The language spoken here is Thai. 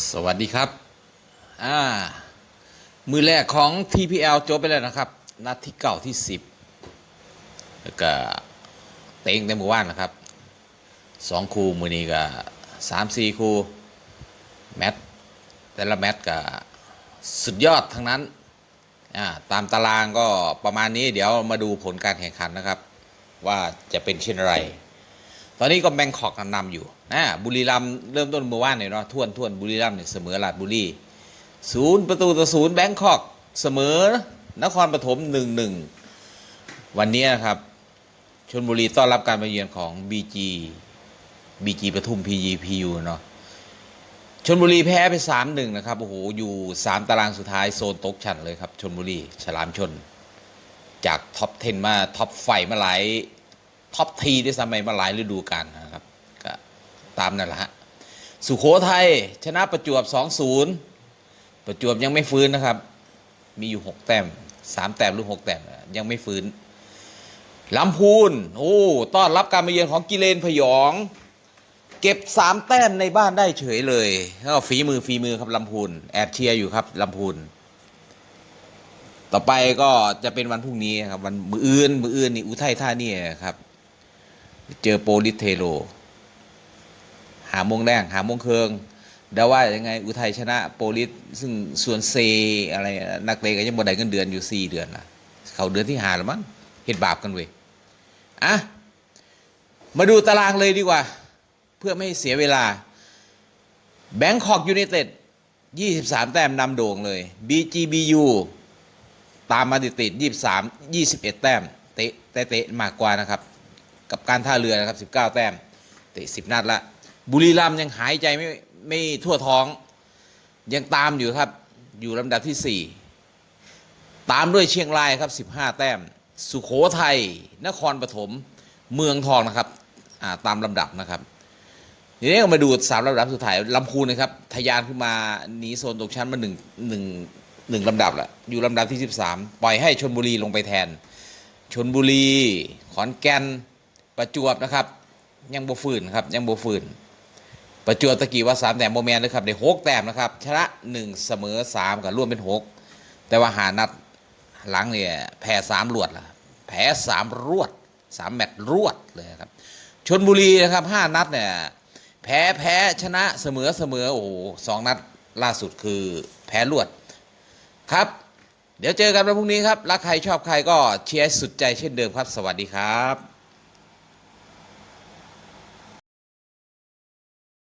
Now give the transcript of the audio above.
สวัสดีครับ อ่า มือแรกของ TPL จบไปแล้วนะครับ นัดที่เก้าที่สิบแล้วก็เต็งในหมู่บ้านนะครับสองคู่มือนี้ก็สามสี่คูแมตแต่ละแมตก็สุดยอดทั้งนั้น อ่า ตามตารางก็ประมาณนี้เดี๋ยวมาดูผลการแข่งขันนะครับ ว่าจะเป็นเช่นไร ตอนนี้ก็แบงคอกนำอยู่นะบุรีรัมเริ่มต้นเมื่อวานเนี่ยเนาะท่วนท่วนบุรีรัมเนี่ยเสมอลาดบุรีศูนย์ประตูต่อศูนย์แบงคอกเสมอนครปฐมหนึ่งหนึ่งวันนี้นะครับชนบุรีต้อนรับการมาเยือนของ BG BG ปทุม PGPU เนาะชนบุรีแพ้ไปสามหนึ่งนะครับ โอ้โห อยู่สามตารางสุดท้ายโซนตกชั้นเลยครับชนบุรี ฉลามชน จากท็อป 10 มาท็อปไฟมาหลาย ท็อปทีได้สมัยมาหลายฤดูกาลนะครับก็ตามนั่นแหละฮะสุโขทัยชนะประจวบ 2-0 ประจวบยังไม่ฟื้นนะครับ มีอยู่ 6 แต้ม 3 แต้มหรือ 6 แต้มยังไม่ฟื้นลำพูนโอ้ต้อนรับการมาเยือนของกิเลนพยอง เก็บ 3 แต้มในบ้านได้เฉยเลยก็ฝีมือฝีมือครับลำพูนแอบเชียร์อยู่ครับลำพูนต่อไปก็จะเป็นวันพรุ่งนี้ครับวันมืออื่นมืออื่นนี่อุทัยธานีครับ เจอโปลิสเทโลหามงแดงหามงเคืองดาว่ายังไงอุทัยชนะโปลิสซึ่งส่วนเซอะไรนักเตะก็ยังบ่ได้เงินเดือนอยู่สี่เดือนละเขาเดือนที่หาแล้วมั้งเห็ดบาปกันเว้ยอะมาดูตารางเลยดีกว่า เพื่อไม่ให้เสียเวลาแบงคอกยู n นเต็ด23 แต้มนำโด่งเลย BGBU ตามมาติดติดยี่สามยี่สิบเอ็ดแต้ม เตะเตะมากกว่านะครับ กับการท่าเรือนะครับสิบเก้าแต้มเตะสิบนัดละ บุรีรัมย์ยังหายใจไม่ไม่ทั่วท้อง ยังตามอยู่ครับ อยู่ลำดับที่สี่ตามด้วยเชียงรายครับสิบห้าแต้ม สุโขทัย นครปฐม เมืองทองนะครับาตามลำดับนะครับทีนี้ก็มาดูสามลำดับสุดท้ายลำพูนนะครับทยานขึ้นมาหนีโซนตกชั้นมาหนึ่งหนึ่งหนึ่งลำดับละอยู่ลำดับที่สิบสามปล่อยให้ชนบุรีลงไปแทนชนบุรี ขอนแก่น ประจวบนะครับ ยังบ่ฟื้นครับยังบ่ฟื้นประจวบตะกี้ว่าสามแต้มโมแมนเลยครับได้หกแต้มนะครับชนะหนึ่งเสมอสามกับร่วมเป็นหกแต่ว่าหานัดหลังเนี่ยแพ้สามรวดละแพ้สามรวดสามแมตช์รวดเลยครับชนบุรีนะครับห้านัดเนี่ยแพ้แพ้ชนะเสมอเสมอโอ้โหสองนัดล่าสุดคือแพ้รวดครับ เดี๋ยวเจอกันวันพรุ่งนี้ครับ รักใครชอบใครก็เชียร์สุดใจเช่นเดิมครับ สวัสดีครับ